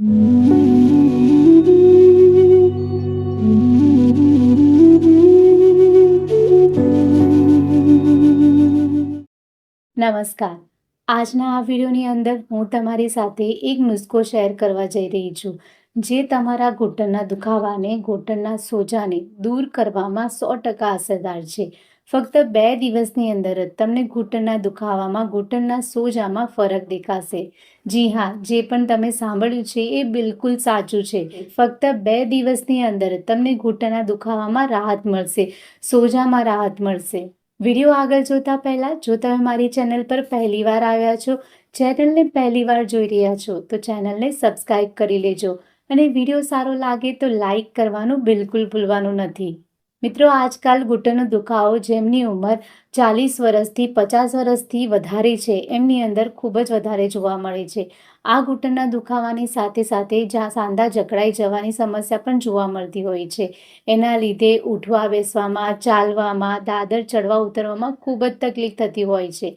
નમસ્કાર. આજના આ વિડીયોની અંદર હું તમારી સાથે એક નુસ્ખો શેર કરવા જઈ રહી છું, જે તમારા ઘૂંટણના દુખાવાને, ઘૂંટણના સોજાને દૂર કરવામાં સો ટકા અસરદાર છે. ફક્ત બે દિવસની અંદર જ તમને ઘૂંટણના દુખાવામાં, ઘૂંટણના સોજામાં ફરક દેખાશે. જી હા, જે પણ તમે સાંભળ્યું છે એ બિલકુલ સાચું છે. ફક્ત બે દિવસની અંદર તમને ઘૂંટણના દુખાવામાં રાહત મળશે, સોજામાં રાહત મળશે. વીડિયો આગળ જોતા પહેલાં, જો તમે મારી ચેનલ પર પહેલીવાર આવ્યા છો, ચેનલને પહેલીવાર જોઈ રહ્યા છો, તો ચેનલને સબસ્ક્રાઈબ કરી લેજો. અને વીડિયો સારો લાગે તો લાઈક કરવાનું બિલકુલ ભૂલવાનું નથી. મિત્રો, આજકાલ ઘૂંટણનો દુખાવો જેમની ઉંમર ચાલીસ વર્ષથી પચાસ વર્ષથી વધારે છે, એમની અંદર ખૂબ જ વધારે જોવા મળે છે. આ ઘૂંટણના દુખાવાની સાથે સાથે જ્યાં સાંધા જકડાઈ જવાની સમસ્યા પણ જોવા મળતી હોય છે. એના લીધે ઉઠવા, બેસવામાં, ચાલવામાં, દાદર ચડવા ઉતરવામાં ખૂબ જ તકલીફ થતી હોય છે.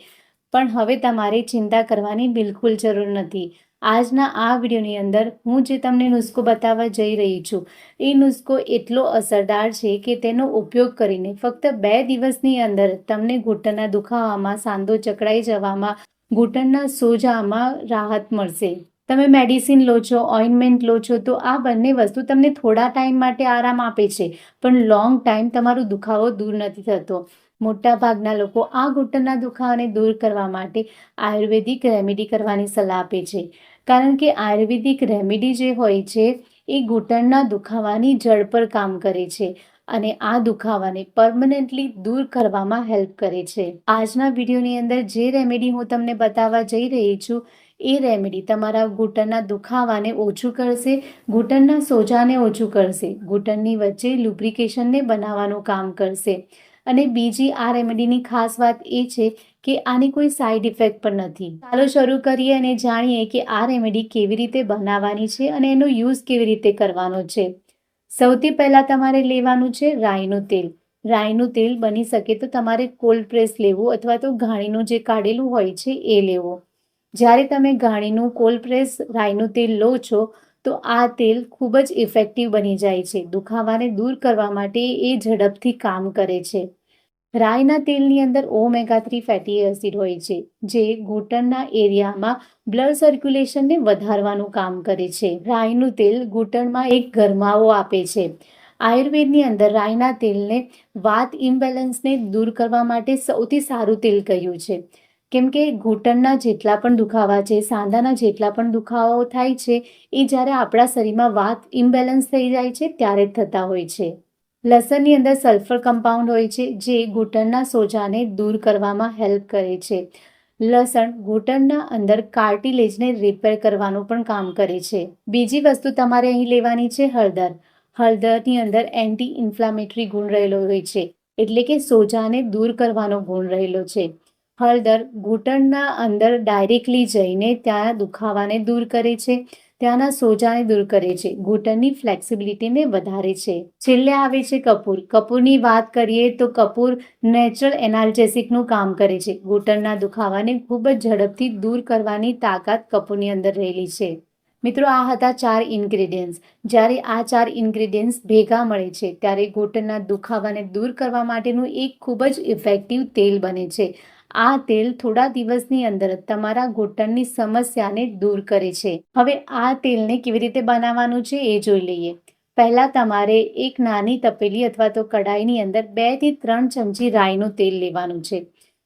પણ હવે તમારે ચિંતા કરવાની બિલકુલ જરૂર નથી. આજના આ વિડીયોની અંદર હું જે તમને નુસ્ખો બતાવવા જઈ રહી છું, એ નુસ્ખો એટલો અસરદાર છે કે તેનો ઉપયોગ કરીને ફક્ત બે દિવસની અંદર તમને ઘૂંટણના દુખાવામાં, સાંધો ચકડાઈ જવામાં, ઘૂંટણના સોજામાં રાહત મળશે. તમે મેડિસિન લો છો ઓઇન્ટમેન્ટ લો છો, તો આ બંને વસ્તુ તમને થોડા ટાઈમ માટે આરામ આપે છે, પણ લોંગ ટાઈમ તમારો દુખાવો દૂર નથી થતો. મોટા ભાગના લોકો આ ઘૂંટણના દુખાવાને દૂર કરવા માટે આયુર્વેદિક રેમેડી કરવાની સલાહ આપે છે. કારણ કે આયુર્વેદિક રેમેડી જે હોય છે, એ ઘૂંટણના દુખાવાની જડ પર કામ કરે છે અને આ દુખાવાને પરમનન્ટલી દૂર કરવામાં હેલ્પ કરે છે. આજના વિડીયોની અંદર જે રેમેડી હું તમને બતાવવા જઈ રહી છું, એ રેમેડી તમારા ઘૂંટણના દુખાવાને ઓછું કરશે, ઘૂંટણના સોજાને ઓછું કરશે, ઘૂંટણની વચ્ચે લુબ્રિકેશનને બનાવવાનું કામ કરશે. અને બીજી આ રેમેડીની ખાસ વાત એ છે કે આની કોઈ સાઈડ ઇફેક્ટ પણ નથી. ચાલો શરૂ કરીએ અને જાણીએ કે આ રેમેડી કેવી રીતે બનાવવાની છે અને એનો યુઝ કેવી રીતે કરવાનો છે. સૌથી પહેલાં તમારે લેવાનું છે રાઈનું તેલ. રાઈનું તેલ બની શકે તો તમારે કોલ્ડ પ્રેસ લેવું અથવા તો ઘાણીનું જે કાઢેલું હોય છે એ લેવું. જ્યારે તમે ઘાણીનું કોલ્ડ પ્રેસ રાઈનું તેલ લો છો, તો આ તેલ ખૂબ જ ઇફેક્ટિવ બની જાય છે. દુખાવાને દૂર કરવા માટે એ ઝડપથી કામ કરે છે. રાઈના તેલની અંદર ઓમેગા થ્રી ફેટી એસિડ હોય છે, જે ઘૂંટણના એરિયામાં બ્લડ સર્ક્યુલેશનને વધારવાનું કામ કરે છે. રાઈનું તેલ ઘૂંટણમાં એક ગરમાવો આપે છે. આયુર્વેદની અંદર રાઈના તેલને વાત ઇમ્બેલેન્સને દૂર કરવા માટે સૌથી સારું તેલ કહ્યું છે. કેમ કે ઘૂંટણના જેટલા પણ દુખાવા છે, સાંધાના જેટલા પણ દુખાવાઓ થાય છે, એ જ્યારે આપણા શરીરમાં વાત ઇમ્બેલેન્સ થઈ જાય છે, ત્યારે જ થતા હોય છે. લસણની અંદર સલ્ફર કમ્પાઉન્ડ હોય છે, જે ઘૂંટણના સોજાને દૂર કરવામાં હેલ્પ કરે છે. લસણ ઘૂંટણના અંદર કાર્ટિલેજને રિપેર કરવાનું પણ કામ કરે છે. બીજી વસ્તુ તમારે અહીં લેવાની છે, હળદર. હળદરની અંદર એન્ટી ઇન્ફ્લામેટરી ગુણ રહેલો હોય છે, એટલે કે સોજાને દૂર કરવાનો ગુણ રહેલો છે. હળદર ઘૂંટણના અંદર ડાયરેક્ટલી જઈને ત્યાં દુખાવાને દૂર કરે છે ત્યાંના સોજાને દૂર કરે છે. ઘૂંટણની ફ્લેક્સિબિલિટીને વધારે છે. છેલ્લે આવે છે કપૂર. કપૂરની વાત કરીએ તો કપૂર નેચરલ એનાલ્જેસિકનું કામ કરે છે. ઘૂંટણના દુખાવાને ખૂબ જ ઝડપથી દૂર કરવાની તાકાત કપૂરની અંદર રહેલી છે. મિત્રો, આ હતા ચાર ઇન્ગ્રેડિયન્ટ્સ જ્યારે આ ચાર ઇન્ગ્રેડિયન્ટ્સ ભેગા મળે છે, ત્યારે ઘૂંટણના દુખાવાને દૂર કરવા માટેનું એક ખૂબ જ ઇફેક્ટિવ તેલ બને છે. આ તેલ થોડા દિવસની અંદર તમારા ઘૂંટણની સમસ્યાને દૂર કરે છે. હવે આ તેલને કેવી રીતે બનાવવાનું છે એ જોઈ લઈએ. પહેલાં તમારે એક નાની તપેલી અથવા તો કડાઈની અંદર બેથી ત્રણ ચમચી રાઈનું તેલ લેવાનું છે.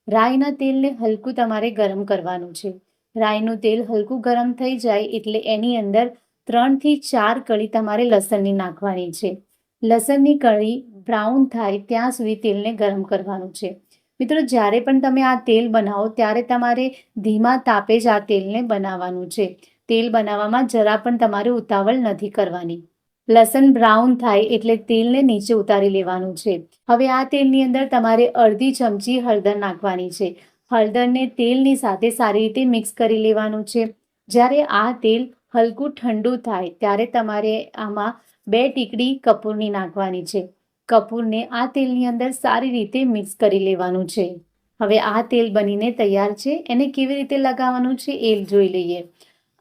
રાઈના તેલને હલકું તમારે ગરમ કરવાનું છે. રાઈનું તેલ હલકું ગરમ થઈ જાય એટલે એની અંદર ત્રણથી ચાર કળી તમારે લસણની નાખવાની છે. લસણની કળી બ્રાઉન થાય ત્યાં સુધી તેલને ગરમ કરવાનું છે. મિત્રો, જ્યારે પણ તમે આ તેલ બનાવો, ત્યારે તમારે ધીમા તાપે જ આ તેલને બનાવવાનું છે. તેલ બનાવવામાં જરા પણ તમારે ઉતાવળ નથી કરવાની. લસણ બ્રાઉન થાય એટલે તેલને નીચે ઉતારી લેવાનું છે. હવે આ તેલની અંદર તમારે અડધી ચમચી હળદર નાખવાની છે. હળદરને તેલની સાથે સારી રીતે મિક્સ કરી લેવાનું છે. જ્યારે આ તેલ હલકું ઠંડુ થાય, ત્યારે તમારે આમાં બે ટીકડી કપૂરની નાખવાની છે. કપૂરને આ તેલની અંદર સારી રીતે મિક્સ કરી લેવાનું છે. હવે આ તેલ બનીને તૈયાર છે. એને કેવી રીતે લગાવવાનું છે એ જોઈ લઈએ.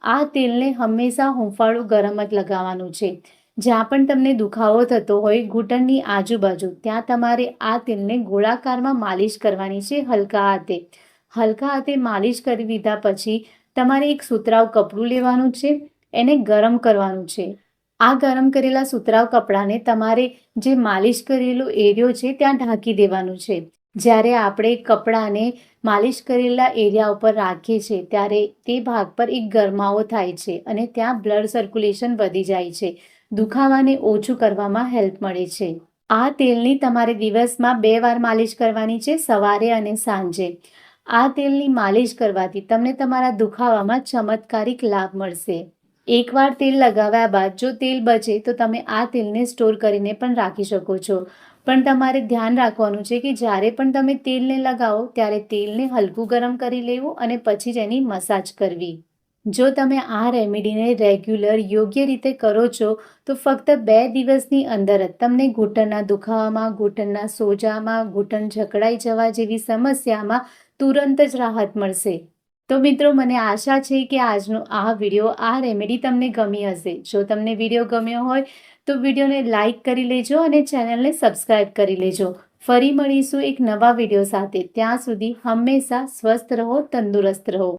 આ તેલને હંમેશા હૂંફાળું ગરમ જ લગાવવાનું છે. જ્યાં પણ તમને દુખાવો થતો હોય ઘૂંટણની આજુબાજુ, ત્યાં તમારે આ તેલને ગોળાકારમાં માલિશ કરવાની છે હલકા હાથે. હલકા હાથે માલિશ કરી દીધા પછી તમારે એક સુતરાઉ કપડું લેવાનું છે. એને ગરમ કરવાનું છે. આ ગરમ કરેલા સુતરાવ કપડાને તમારે જે માલિશ કરેલો એરિયો છે ત્યાં ઢાંકી દેવાનું છે. જ્યારે આપણે કપડાને માલિશ કરેલા એરિયા ઉપર રાખીએ છીએ, ત્યારે તે ભાગ પર એક ગરમાવો થાય છે અને ત્યાં બ્લડ સર્ક્યુલેશન વધી જાય છે. દુખાવાને ઓછું કરવામાં હેલ્પ મળે છે. આ તેલની તમારે દિવસમાં બે વાર માલિશ કરવાની છે, સવારે અને સાંજે. આ તેલની માલિશ કરવાથી તમને તમારા દુખાવામાં ચમત્કારિક લાભ મળશે. એકવાર તેલ લગાવ્યા બાદ જો તેલ બચે તો તમે આ તેલને સ્ટોર કરીને પણ રાખી શકો છો. પણ તમારે ધ્યાન રાખવાનું છે કે જ્યારે પણ તમે તેલને લગાવો, ત્યારે તેલને હલકું ગરમ કરી લેવું અને પછી જ એની મસાજ કરવી. જો તમે આ રેમેડીને રેગ્યુલર યોગ્ય રીતે કરો છો, તો ફક્ત બે દિવસની અંદર જ તમને ઘૂંટણના દુખાવામાં, ઘૂંટણના સોજામાં, ઘૂંટણ જકડાઈ જવા જેવી સમસ્યામાં તુરંત જ રાહત મળશે. તો મિત્રો, મને આશા છે કે આજનો આ વીડિયો, આ રેમેડી તમને ગમી હશે. જો તમને વીડિયો ગમ્યો હોય, તો વિડીયોને લાઈક કરી લેજો અને ચેનલને સબસ્ક્રાઈબ કરી લેજો. ફરી મળીશું એક નવા વીડિયો સાથે. ત્યાં સુધી હંમેશા સ્વસ્થ રહો, તંદુરસ્ત રહો.